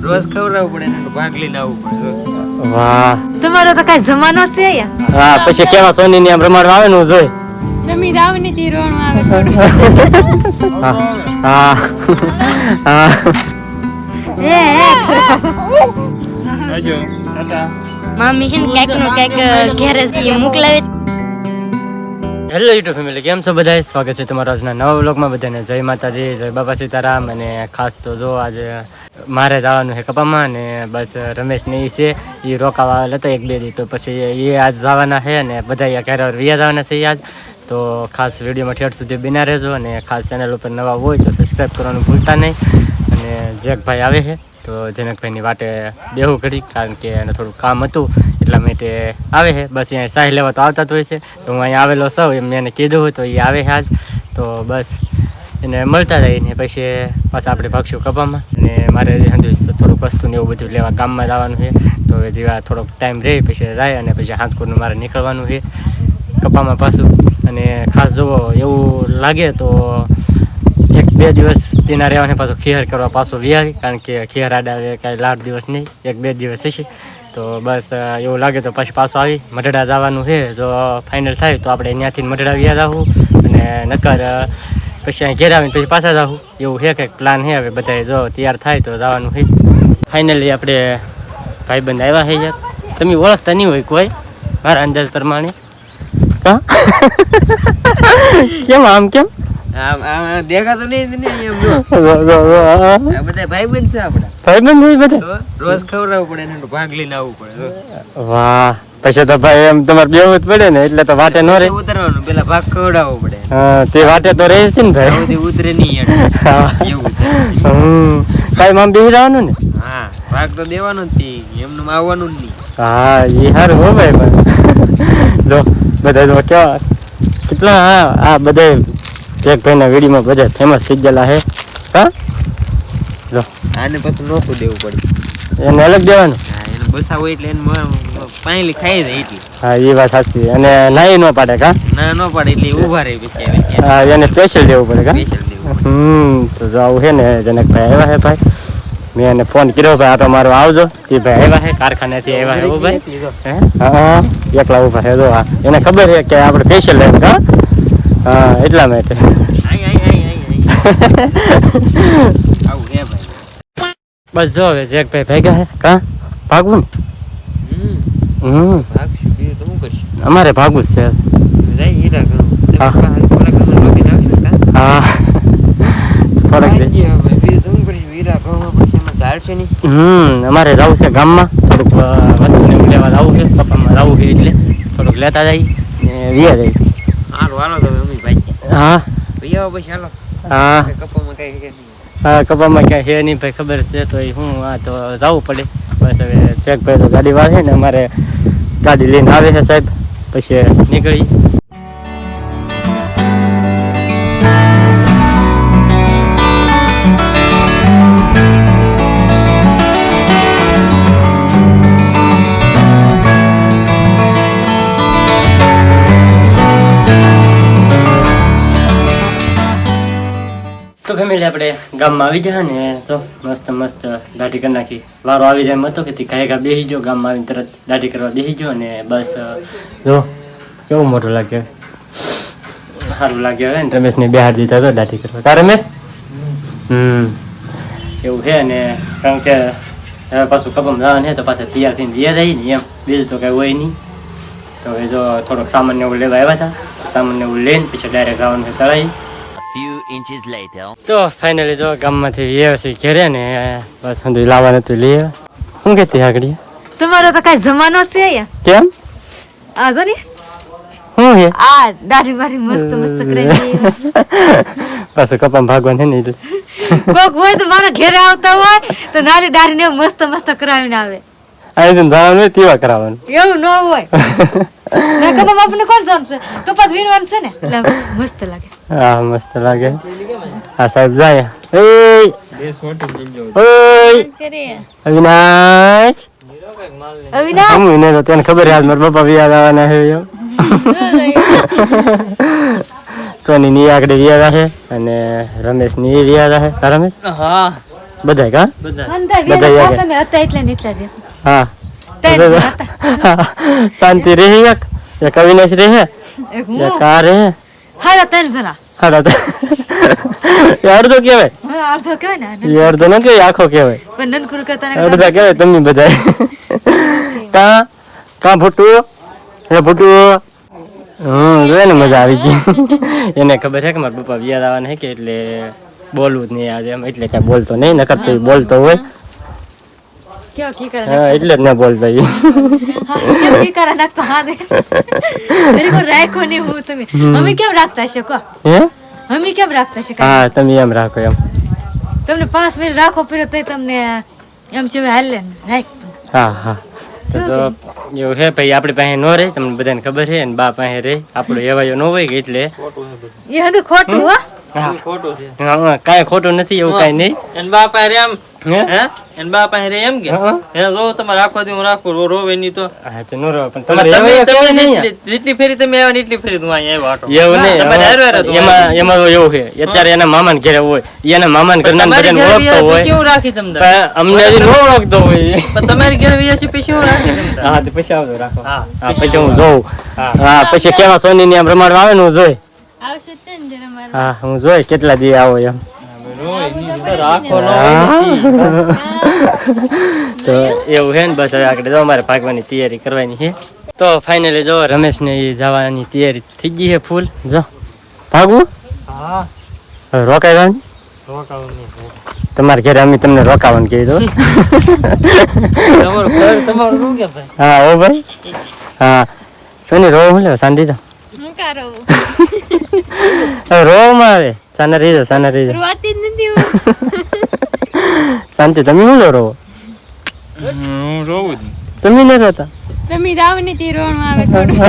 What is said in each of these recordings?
રોજ ખવડાવવું પડે ને ભાગ લઈને આવવું પડે. વાહ. તમારો તો કઈ જમાનો છે યાર હા પછી કેવા સોની ની આમ રમાડવા આવે ને જોઈ. નમી રાવ ને તી રોણું આવે થોડું. હા હા હા. એ મમ્મી હિન કેકનું કેક ઘેરે થી મોકલાવે. હેલો યુટ્યુબ ફેમિલી કેમ છો બધા સ્વાગત છે તમારા આજના નવા વ્લોગમાં બધાને. જય માતાજી જય બાબા સીતારામ અને ખાસ તો જો આજે મારે જવાનું છે કપામાં ને બસ રમેશ ને ઈ છે એ રોકાવા આવેલા હતા એક બે દી. તો પછી એ આજ જવાના છે અને બધા ઘરે વ્યા જવાના છે આજ. તો ખાસ વિડીયોમાં ઠેઠ સુધી બિના રહેજો અને ખાસ ચેનલ ઉપર નવા હોય તો સબસ્ક્રાઈબ કરવાનું ભૂલતા નહીં. અને જેકભાઈ આવે છે, તો જનકભાઈની વાટે બેહું કરી કારણ કે એને થોડું કામ હતું, એટલા માટે આવે છે. બસ અહીંયા સાહી લેવા તો આવતા જ હોય છે. તો હું અહીંયા આવેલો સૌ એમ મેં કીધું હોય તો એ આવે છે આજ. તો બસ એને મળતા જઈને પછી પાછા આપણે ભાગશું કપામાં. અને મારે હજુ થોડુંક વસ્તુ ને એવું બધું લેવા ગામમાં જવાનું છે. તો હવે જેવા થોડોક ટાઈમ રહે, પછી જાય અને પછી હાંસકુરનું મારે નીકળવાનું છે. કપામાં પાછું. અને ખાસ જુઓ એવું લાગે તો એક બે દિવસ તેના રહેવાને પાછો ખીહર કરવા પાછો વિહારી કારણ કે ખીહર આડા કાંઈ લાખ દિવસ નહીં. એક બે દિવસ હશે. તો બસ એવું લાગે તો પછી પાછો આવી. મઢડા જવાનું છે. જો ફાઇનલ થાય તો આપણે ત્યાંથી મઢડા વ્યા જવું અને નકર પછી અહીં ઘેર આવીને પછી પાછા જવું એવું છે કંઈક પ્લાન છે હવે બધા જો તૈયાર થાય તો જવાનું છે. ફાઇનલી આપણે ભાઈબંધ આવ્યા છે યાર. તમે ઓળખતા નહીં હોય કોઈ મારા અંદાજ પ્રમાણે. હા? કેમ આમ કેમ? આમ આમ આમ દેખાતું નહીં બધા ભાઈબંધ છે આપણા. ભાઈબંધ બધા? રોજ ખવડાવવું પડે ને ભાગ લઈને આવવું પડે વાહ. પછી તો ભાઈ એમ તમારે બેવું જ પડે ને એટલે તો વાટે ન રહે. ઉતરવાનું પેલા ભાગ ખવડાવવો પડે. હા, તે વાટે તો રહે છે ને ભાઈ. ઉતરે નહીં હમ. કાંઈ આમ બેસી રહેવાનું ને? હા ભાગ તો દેવાનો જ એમનું આવવાનું જ નહીં. હા એ સારું હો ભાઈ પણ. જો બધા જો કેવા કેટલા હા આ બધા એક ભાઈના વીડીમાં બધા ફેમસ થઈ ગયેલા હે. હા? જો. આને પછી નોખું દેવું પડે. એને અલગ દેવાનું. હા એને બસાવો એટલે એને પાણી ખાઈ જાય એટલે. હા એ વાત સાચી. અને નાઈ ન પાડે કા? ના ન પાડે એટલે ઊભા રહે પછી હા એને સ્પેશિયલ દેવું પડે કા? હમ તો જો આવું છે ને જનકભાઈ આવ્યા છે ભાઈ. મેં એને ફોન કર્યો ભાઈ આટો મારો આવજો. એ ભાઈ આવ્યા છે કારખાનેથી આવ્યા છે ઓ ભાઈ. હા? એકલા ઊભા છે જો હા એને ખબર છે કે આપણે સ્પેશિયલ લેવું હા હા એટલા માટે. આઈ આઈ આઈ આઈ આઈ. આવું હે ભાઈ. બસ જો હવે જેકભાઈ ભેગા હે કા? ભાગવું ને? હમ. ભાગશું બીજું તો શું કરશું? અમારે ભાગવું જ છે. જાય હીરા ગામ હા. કાં? હા. થોડાક હમ. અમારે જવું છે ગામમાં. થોડુંક અ, વસ્તુ ને લેવા લાવું છે. પપ્પામાં જવું છે એટલે થોડુંક લેતા જાય ને વિયા જાય. હાલો હાલો તમે અમી ભાઈ. હા. પછી હાલો. હા. કપામાં કઈ હા કપામાં ક્યાં છે નહીં ભાઈ ખબર છે તો હું આ તો જવું પડે. બસ હવે ચેક ભાઈ તો ગાડી વાળે ને અમારે ગાડી લઈને આવે છે સાહેબ. પછી નીકળી. આપણે ગામમાં આવી જાય ને તો મસ્ત મસ્ત દાઢી કરી નાખી. વારો આવી જાય એમ હતો કે કાંઈ બેસી ગયો, ગામમાં આવીને તરત દાઢી કરવા બેસી ગયો ને બસ જો, કેવું મોટું લાગ્યો? સારું લાગ્યો હવે ને. રમેશને બેહાડ દીધા તો દાઢી કરવા. કા રમેશ? હમ. એવું છે ને, કારણ કે હવે પાછું કપમ જવાનું છે તો પાછા તૈયાર થઈને વ્યા જાય ને એમ. બીજું તો કાંઈ હોય નહીં. તો હવે જો થોડોક સામાન એવું લેવા આવ્યા હતા. સામાન એવું લઈને પછી ડાયરેક્ટ આવવાનું છે તળાઈ. Few inches later. તો ફાઇનલી જો ગામમાંથી વ્યવસી ઘેરે ને બસ હંધુ લાવવાનું લઈ આવ્યા. શું કહેતી આગળ? તમારો તો કાંઈ જમાનો છે યા કેમ? આ જો ને. શું છે આ દાઢી બારી મસ્ત મસ્ત કરી પાછું કપામ ભાગવાનું છે ને એટલે. કોક હોય તો મારા ઘેરે આવતા હોય તો નાની દાઢી ને મસ્ત મસ્ત કરાવીને આવે. અહીં જવાનું હોય તેવા કરાવવાનું. એવું ન હોય. ના કપામાં બાપને કોણ જાણશે? કપાસ વીણવાનું છે ને? એટલે મસ્ત લાગે. હા મસ્ત લાગે. હા સાહેબ જાય. એ ઓય! અવિનાશ! અવિનાશ! હમ એને તો તને ખબર યાદ મારા પપ્પા વ્યાજ આવવાના છે સોની ની આગળ વ્યાજ છે અને રમેશની વ્યાજ છે રમેશ? હા. બધાય કા? બધા બધા હતા એટલે ને એટલા હા. શાંતિ રહી એક એક અવિનાશ રહે એક આ રહે હારા ત્રણ જણા હાડા તો એ અડધો કહેવાય હવે અડધો કહેવાય ને. એ અડધો ન કહેવાય આખો કહેવાય પણ નનકુર કરતા અડધા કહેવાય તમને બધા કા કા ભૂટું હે ભૂટું હમ જોયે ને મજા આવી ગઈ એને ખબર છે કે મારા પપ્પા વ્યાદ આવવાના છે કે એટલે બોલવું જ નહીં આજે એમ એટલે કાંઈ બોલતો નહીં નકર તો બોલતો હોય કેવો હા એટલે જ ન બોલતો ઈ. હા, કેમ કીકરા નાખતો હા દે. મેરી કોઈ રાખ્યો નહીં હું તમે. અમે કેમ રાખતા હશે કહો હે? અમે કેમ રાખતા હશે હા તમે એમ રાખો એમ. તમને પાંચ મિનિટ રાખો પીરો તોય તમને એમ છે હાલે રાખ હા હા. તો જો એવું છે ભાઈ આપણી પાસે નો રહે તમને બધાને ખબર છે ને બા પાસે રહે. આપણો એવાયો નો હોય કે એટલે. એ હંધું ખોટું હો. ખોટું છે હા, કાંઈ ખોટું નથી એવું કાંઈ નહીં. એન બાપા રે એમ હે? હે રે એમ કે? હે જો તમારે આખો દી હું રાખું. રોવે નહીં તો. હા તો ન રહો પણ તમારે તમે જેટલી જેટલી ફેરી તમે આવ્યા ને એટલી ફેરી તું અહીંયા આવ્યો આટો. એવું નહીં તમારે હારે હારે હવે તું એમાં એમાં એવું છે અત્યારે એના મામાને ઘરે હોય એના મામાને ઘરના બધાને ઓળખતો હોય. કેવું રાખી તમને અમને હજી નો ઓળખતો હોય. પણ તમારી ઘરે પછી શું રાખી તમને હા તો પછી આવજો રાખો. હા પછી હું જોઉં. હા. પછી કેવા સોની ની આમ રમાડવા આવે ને હું જોઈ. આવશે તે ને હા હું જોઈ કેટલા દી આવો એમ. તો એવું છે ને બસ હવે આગળ જો અમારે ભાગવાની તૈયારી કરવાની છે તો ફાઇનલી જો રમેશ ને જવાની તૈયારી થઈ ગઈ છે ફૂલ. જો ભાગવું હા. હવે રોકાવાનું રોકાવું તમારા ઘરે અમે તમને રોકાવાનું કહી તમારું ઘર તમારું શું કે ભાઈ? હા ઓ ભાઈ. હા. સોની રો હું લે શાંતિ તો હું કારો રોવામાં આવે. સાના રહી જાઓ સાના રહી જાઓ વાતી જ નથી શાંતિ તમે શું લો રો હું રોવું જ. તમે ન રોતા તમે જાવ ને તે રોણ આવે થોડું.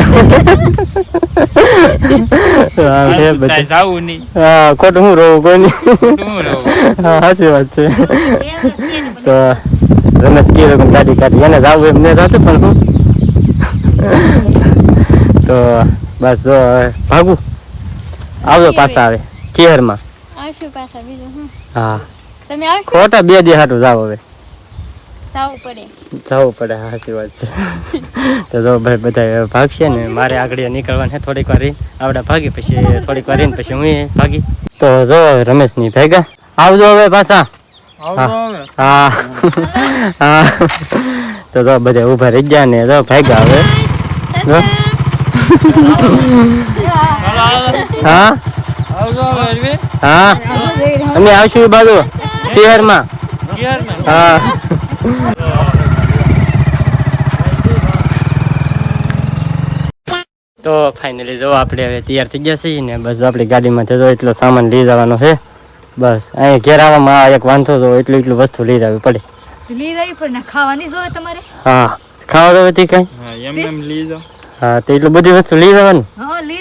હા, ખોટું હું રોવું કોઈ નહીં. હું રોવું. હા સાચી વાત છે. તો રમેશ કે રકમ કાઢી. એને જાવ એમ ને રાતે પણ હું? તો બસ જો ભાગું. આવજો પાછા આવે કિહરમાં આવશું પાછા બીજું હું હા. તમે આવશો? ખોટા બે દી હાટું જાવ હવે. જાવ પડે. જવું પડે સાચી વાત છે. તો જો ભાઈ બધા ભાગશે ને મારે આગળ નીકળવાનું છે થોડીક વાર. આવડા ભાગી પછી થોડીક વાર પછી હું ભાગી. તો જો રમેશની ભેગા. આવજો હવે પાછા. હા. હા. તો જો બધા ઊભા રહી ગયા ને જો ભાગ્યા હવે. હા. હા? અમે આવશું એ બાજુ પિયરમાં? હા. તો ફાઇનલી જો આપણે હવે તૈયાર થઈ ગયા છીએ ને બસ આપણી ગાડીમાં થતો એટલો સામાન લઈ જવાનો છે. બસ અહીંયા ઘેર આવવામાં એક વાંધો તો એટલું એટલું વસ્તુ લઈ જવી પડે. લઈ જવી પડે ખાવાની જોવે તમારે. હા. ખાવા જવાથી કઈ? હા એમ એમ લઈ જાઓ. હા તો એટલું બધી વસ્તુ લઈ જવાનું? હા લઈ જવું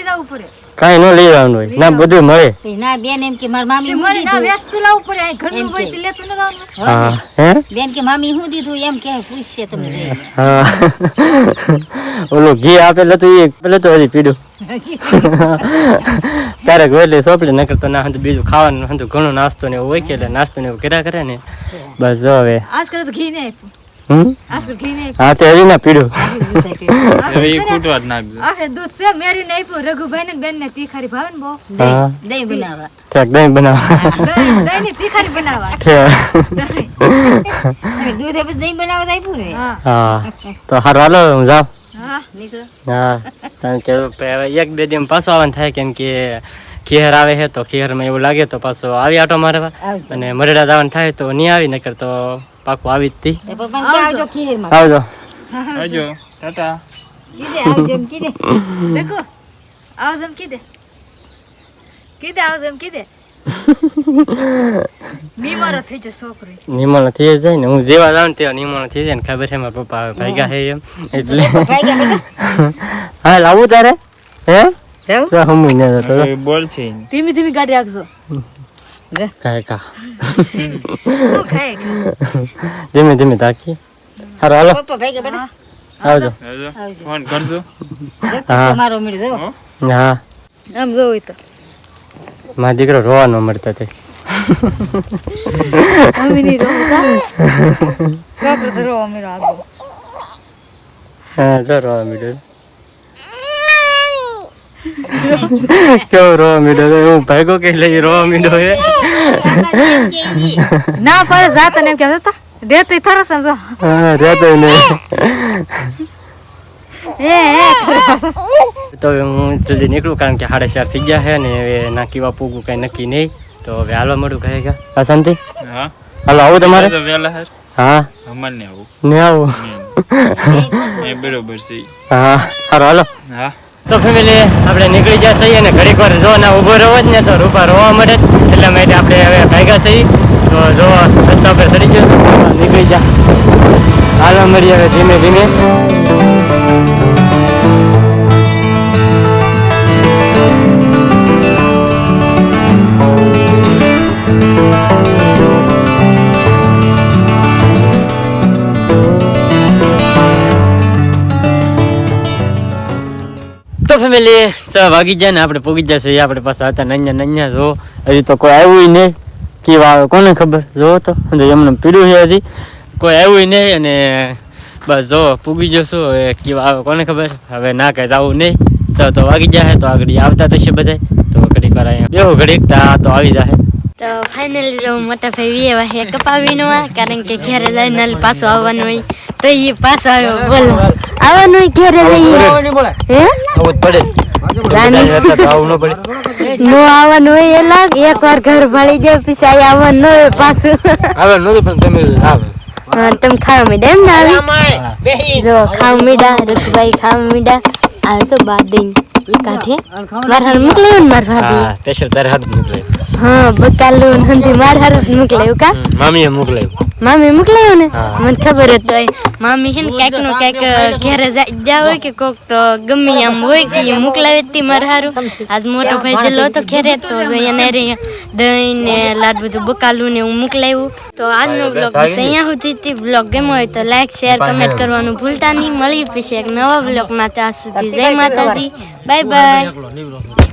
કાંઈ ન લેવાનું હોય. ના બધું મળે. ના બેન એમ કે માર મામી મારે ના દીધું? લાવું પડે. આ ઘરનું હોય તો લેતું ન હા હે બેન કે મામી હું દીધું? એમ કે પૂછશે તમને. હા. ઓલો ઘી આપેલું હતું એ પેલું તો હજી પીડું ક્યારેક વહેલી સોપડી નકર તો ના હતું બીજું ખાવાનું હતું ઘણો નાસ્તો ને એવું હોય કે એટલે નાસ્તો ને એવું કર્યા કરે ને. બસ જો હવે. આજકાલ તો ઘી નહીં આપ્યું હમ આજકાલ ઘી નહીં હા તે હજી ના પીડું. હવે એ આખરે નાખજો. આખરે દૂધ છે મેરી ને આપ્યું રઘુભાઈ ને બેન ને તીખારી ભાવે ને બહુ. દહીં બનાવવા. ઠેક દહીં બનાવવા. દહીં દહીં ની તીખારી બનાવવા. ઠેક. દહીં. હવે દહીં બનાવવા આપ્યું ને. હા. હા. તો હારો હાલો હું જાઉં. હા. નીકળો. હા. કારણ કે એક બે દિવસ પાછો આવવાનું થાય કેમ કે ખેર આવે છે તો ખેરમાં એવું લાગે તો પાછો આવી આટો મારવા. અને મરેડા દાવાનું થાય તો નહીં આવી નકર તો પાકું આવી જ તી. આવજો ખીરમાં આવજો. આવજો. ટાટા. કીધે આવજો એમ કીધે. દેખો આવ એમ કીધે. કીધે આવ એમ કીધે. થઈ જશે છોકરો. નિમણ થઈ જાય ને હું જેવા જાઉં તેવા નિમણ થઈ જાય ને ખબર છે મારા પપ્પા હવે ભાગ્યા છે એમ એટલે. હા લાવું તારે? હે? જાઉં તો હમું ને જતો બોલ છે. ધીમી ધીમી ગાડી રાખજો. કાંઈ કા. ધીમે. ધીમે તાકી હારો હાલો પપ્પા ભાઈ ગયા બેટા આવજો. આવજો. ફોન કરજો. તમારો મેળ જાઓ હા. આમ જોવું તો. મારો દીકરો રોવા ન મળતો તે. અમીની રોતા. છોકરો તો રો અમીરો આગો હા જો રોવા મીડો કેવો રોવા મીડો છે? હું ભાગો કે લઈ રોવા મીડો હે ના પર જાત ને કેમ જતા રેતી થરસ તો હા એ એ તો હવે હું જલ્દી નીકળું કારણ કે સાડા ચાર થઈ ગયા છે ને હવે ના કેવા પૂગું કઈ નક્કી નહીં તો હવે હાલવા મળું કહે કે હા શાંતિ હા હાલો આવું તમારે તો વેલા હા અમાર ને આવું ને આવું બરોબર છે હા હાલો હાલો હા તો ફેમિલી આપણે નીકળી જશે અને ઘડીક વાર જો ના ઊભો રહો જ ને તો રૂપા રોવા મળે. એટલા માટે આપણે હવે ભાગ્યા છીએ. તો જો રસ્તા પર ચડી ગયો નીકળી જા. હાલવા મળીએ હવે ધીમે ધીમે. ફેમિલી સ વાગી જાય ને, આપણે પૂગી જશે આપણે પાસે હતા નન્યા નન્યા જો. હજી તો કોઈ આવ્યું નહીં. કેવા આવે કોને ખબર? જો તો. એમને પીડ્યું છે હજી. કોઈ આવ્યું નહીં અને બસ જો, પૂગી જશું હવે કેવા આવે કોને ખબર? હવે ના કઈ આવું નહીં. સ તો વાગી જાય તો આગળ આવતા થશે બધા તો ઘડીક વાર અહીંયા બેહો, ઘડીક. તા આવી જાય તો ફાઇનલી મોટા ભાઈ વાહે કપાવીનો, કારણ કે ઘરે જઈને પાછું પાછો આવવાનું હોય. તો એ પાછો આવ્યો બોલો. આવવાનું ઘેરે હે? આવું પડે. ન પડે. નો આવવાનું હોય એ લાગ એક વાર ઘર ભળી જાય પછી અહીં આવવાનું ન હોય પાછું. આવે નતું પણ તમે આવે. હા તમે ખાવા મીડા એમ ને આવી? જો ખાવા મીડા રઘુભાઈ ખાવા મીડા. આ તો બાદઈ કાઠે માર હાર મોકલાયું માર ભાભી. હા સ્પેશિયલ તારે હાથ મોકલે. હા બકાલું હંધી માર હાર મોકલાયું કા? મામીએ મોકલાયું મામી મોકલાયું ને? મને ખબર જ હોય. મામી હે ને કાંઈકનું કાંઈક ઘેરે જા- જા હોય કે કોક તો ગમે આમ હોય કે ઈ મોકલાવે જ મારે હારું. આજ મોટો ભાઈ જેલો હતો ઘેરે તો એને રે દહીં ને લાડ બધું બકાલું ને હું મોકલાવ્યું તો આજનો બ્લોગ અહીંયા સુધી થી બ્લોગ ગમ્યો હોય તો લાઈક શેર કમેન્ટ કરવાનું ભૂલતા નહીં. મળી પછી એક નવા બ્લોગમાં ત્યાં સુધી. જય માતાજી. Bye bye.